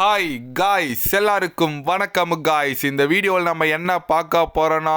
Hi guys எல்லாருக்கும் வணக்கம் guys இந்த வீடியோவில் நம்ம என்ன பார்க்க போகிறோன்னா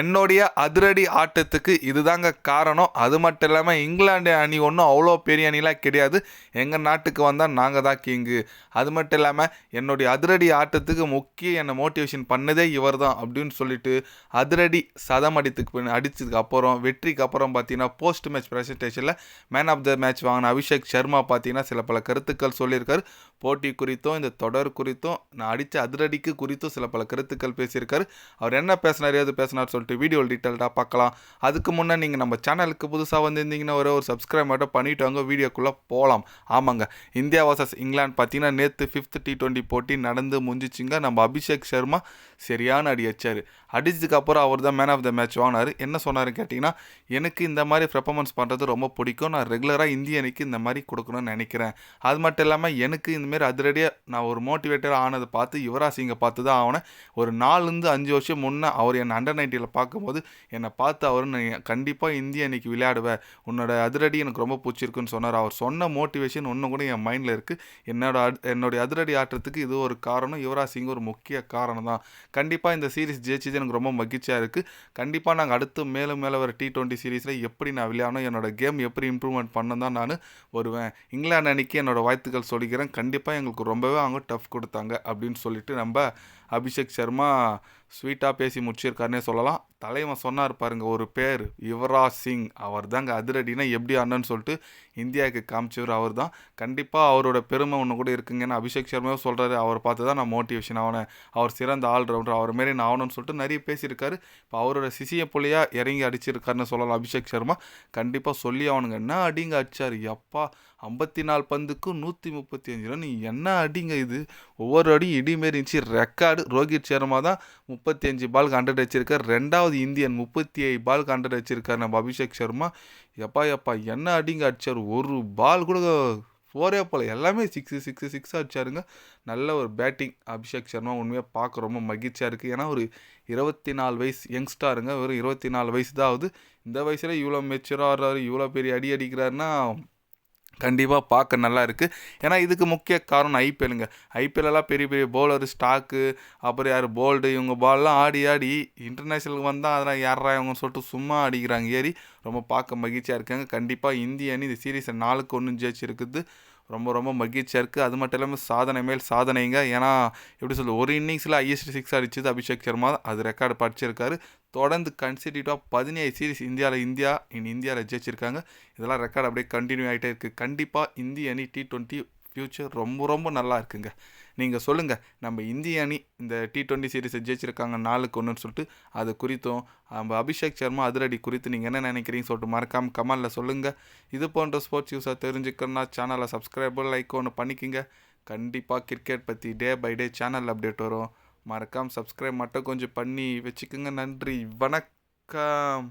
என்னுடைய அதிரடி ஆட்டத்துக்கு இதுதாங்க காரணம். அது மட்டும் இல்லாமல் இங்கிலாந்து அணி ஒன்றும் அவ்வளோ பெரிய அணிலாம் கிடையாது. எங்கள் நாட்டுக்கு வந்தால் நாங்கள் தான் கிங்கு அது மட்டும் இல்லாமல் என்னுடைய அதிரடி ஆட்டத்துக்கு முக்கிய என்னை மோட்டிவேஷன் பண்ணதே இவர் தான் அப்படின்னு சொல்லிட்டு அதிரடி சதம் அடித்துக்கு அடித்ததுக்கு அப்புறம் வெற்றிக்கு அப்புறம் பார்த்தீங்கன்னா போஸ்ட் மேட்ச் ப்ரெசன்டேஷனில் மேன் ஆஃப் த மேட்ச் வாங்கின அபிஷேக் சர்மா பார்த்தீங்கன்னா சில பல கருத்துக்கள் சொல்லியிருக்காரு. போட்டி குறித்தும் இந்த தொடர் குறித்தும் நான் அடித்த அதிரடிக்கு குறித்தும் சில பல கருத்துக்கள் பேசியிருக்காரு. அவர் என்ன பேசினார் ஏது பேசினார் சொல்லிட்டு வீடியோ டீட்டெயில்டாக பார்க்கலாம். அதுக்கு முன்னே நீங்கள் நம்ம சேனலுக்கு புதுசாக வந்திருந்தீங்கன்னா ஒரே ஒரு சப்ஸ்கிரைப் மட்டும் பண்ணிட்டு வாங்க வீடியோக்குள்ளே போகலாம் ஆமாங்க இந்தியா வர்சஸ் இங்கிலாந்து பார்த்தீங்கன்னா நேற்று ஃபிஃப்த் டி ட்வெண்ட்டி போட்டி நடந்து முடிஞ்சிச்சுங்க. நம்ம அபிஷேக் சர்மா சரியான அடி அடிச்சார். அடிச்சதுக்கு அப்புறம் அவர் தான் மேன் ஆஃப் த மேட்ச் வாங்கினார். என்ன சொன்னார் கேட்டிங்கன்னா எனக்கு இந்த மாதிரி பெர்ஃபார்மன்ஸ் பண்ணுறது ரொம்ப பிடிக்கும். நான் ரெகுலராக இந்திய அணிக்கு இந்த மாதிரி கொடுக்கணும்னு நினைக்கிறேன். அது மட்டும் இல்லாமல் எனக்கு இந்தமாரி அதிரடியாக நான் ஒரு மோட்டிவேட்டர் ஆனதை பார்த்து யுவராஜ் சிங்கை பார்த்து தான் ஆனேன் ஒரு நாலுலேருந்து அஞ்சு வருஷம் முன்னே அவர் என்னை அண்டர் நைன்ட்டியில் பார்க்கும்போது என்னை பார்த்து அவர் கண்டிப்பாக இந்திய இன்றைக்கி விளையாடுவேன் உன்னோட அதிரடி எனக்கு ரொம்ப பிடிச்சிருக்குன்னு சொன்னார். அவர் சொன்ன மோட்டிவேஷன் ஒன்றும் கூட என் மைண்டில் இருக்குது என்னோட என்னுடைய அதிரடி ஆட்டத்துக்கு இது ஒரு காரணம். யுவராஜ் சிங் ஒரு முக்கிய காரணம் தான். கண்டிப்பாக இந்த சீரிஸ் ஜெயிச்சது எனக்கு ரொம்ப மகிழ்ச்சியாக இருக்குது கண்டிப்பாக நாங்கள் அடுத்து மேலும் மேலே வர டி டுவெண்ட்டி சீரீஸில் எப்படி நான் விளையாடணும் என்னோடய கேம் எப்படி இம்ப்ரூவ்மெண்ட் பண்ண தான் நான் வருவேன். இங்கிலாந்து அன்னைக்கு என்னோடய வாழ்த்துக்கள் சொல்லிக்கிறேன். கண்டிப்பாக எங்களுக்கு ரொம்பவே கொடுத்தாங்க டஃப் கொடுத்தாங்க அப்படின்னு சொல்லிட்டு நம்ம அபிஷேக் சர்மா ஸ்வீட்டாக பேசி முடிச்சிருக்காருனே சொல்லலாம். தலைவன் சொன்னார் பாருங்க ஒரு பேர் யுவராஜ் சிங். அவர் தாங்க அதிரடினா எப்படி அண்ணன் சொல்லிட்டு இந்தியாவுக்கு காமிச்சவர் அவர் தான். கண்டிப்பாக அவரோட பெருமை ஒன்று கூட இருக்குங்கன்னு அபிஷேக் சர்மாவும் சொல்கிறாரு அவர் பார்த்து தான் நான் மோட்டிவேஷன் ஆனேன் அவர் சிறந்த ஆல்ரவுண்டர் அவர் மாரி நான் ஆகணும்னு சொல்லிட்டு நிறைய பேசியிருக்காரு. இப்போ அவரோட சிசிய புள்ளியாக இறங்கி அடிச்சிருக்காருன்னு சொல்லலாம் அபிஷேக் சர்மா. கண்டிப்பாக சொல்லி அவனுங்க என்ன அடிங்க அடிச்சார்? எப்பா ஐம்பத்தி நாலு பந்துக்கு நூற்றி முப்பத்தி அஞ்சு ரன். என்ன அடிங்க இது ஒவ்வொரு அடியும் இடிமாரி இருந்துச்சு ரெக்கார்டு ரோஹித் சர்மா தான் முப்பத்தி அஞ்சு பால் ஹண்ட்ரட் வச்சிருக்கார் ரெண்டாவது இந்தியன் முப்பத்தி ஏழு பாலுக்கு ஹண்ட்ரட் வச்சிருக்கார் நம்ம அபிஷேக் சர்மா. எப்பா எப்பா என்ன அடிங்க அடிச்சார்? ஒரு பால் கூட ஃபோரே போல். எல்லாமே சிக்ஸு சிக்ஸு சிக்ஸ் அடிச்சாருங்க. நல்ல ஒரு பேட்டிங் அபிஷேக் சர்மா உண்மையாக பார்க்க ரொம்ப மகிழ்ச்சியாக இருக்குது ஏன்னா ஒரு இருபத்தி நாலு வயசு யங்ஸ்டாருங்க வெறும் இருபத்தி நாலு வயசு தான் ஆகுது இந்த வயசில் இவ்வளோ மெச்சூராக ஆடுறாரு இவ்வளோ பெரிய அடி அடிக்கிறாருன்னா கண்டிப்பாக பார்க்க நல்லா இருக்குது ஏன்னா இதுக்கு முக்கிய காரணம் ஐபிஎல்லுங்க ஐபிஎல்லாம் பெரிய பெரிய பவுலர் ஸ்டாக்கு அப்புறம் யார் போல்டு இவங்க பால்லாம் ஆடி ஆடி இன்டர்நேஷ்னலுக்கு வந்தால் அதெல்லாம் யாரா இவங்க சொல்லிட்டு சும்மா அடிக்கிறாங்க ஏறி ரொம்ப பார்க்க மகிழ்ச்சியாக இருக்காங்க. கண்டிப்பாக இந்திய அணி இந்த சீரீஸை நாளுக்கு ஒன்று ஜெயிச்சிருக்குது. ரொம்ப ரொம்ப மகிழ்ச்சியாக இருக்குது அது மட்டும் இல்லாமல் சாதனை மேல் சாதனைங்க. ஏன்னா எப்படி சொல்லுது ஒரு இன்னிங்ஸில் ஹையஸ்ட் சிக்ஸ் அடிச்சது அபிஷேக் சர்மா. அது ரெக்கார்டு படிச்சிருக்காரு. தொடர்ந்து கன்சிடியூட்டாக பதினேழு சீரிஸ் இந்தியாவில் இந்தியா இன் இந்தியாவில் ஜெயிச்சிருக்காங்க. இதெல்லாம் ரெக்கார்டு அப்படியே கண்டினியூ ஆகிட்டே இருக்குது கண்டிப்பாக இந்திய அணி டி ட்வெண்ட்டி ஃப்யூச்சர் ரொம்ப ரொம்ப நல்லா இருக்குங்க. நீங்கள் சொல்லுங்கள் நம்ம இந்திய அணி இந்த டி ட்வெண்ட்டி சீரிஸை ஜெயிச்சிருக்காங்க நாளுக்கு ஒன்றுன்னு சொல்லிட்டு அது குறித்தும் நம்ம அபிஷேக் சர்மா அதிரடி குறித்து நீங்கள் என்ன நினைக்கிறீங்க சொல்லிட்டு மறக்காமல் கமெண்டில் சொல்லுங்கள் இது போன்ற ஸ்போர்ட்ஸ் நியூஸாக தெரிஞ்சுக்கணும்னா சேனலை சப்ஸ்கிரைபர் லைக் ஒன்று பண்ணிக்கோங்க. கண்டிப்பாக கிரிக்கெட் பற்றி day by day channel update வரும். மறக்காமல் சப்ஸ்கிரைப் மட்டும் கொஞ்சம் பண்ணி வச்சுக்கோங்க. நன்றி வணக்கம்.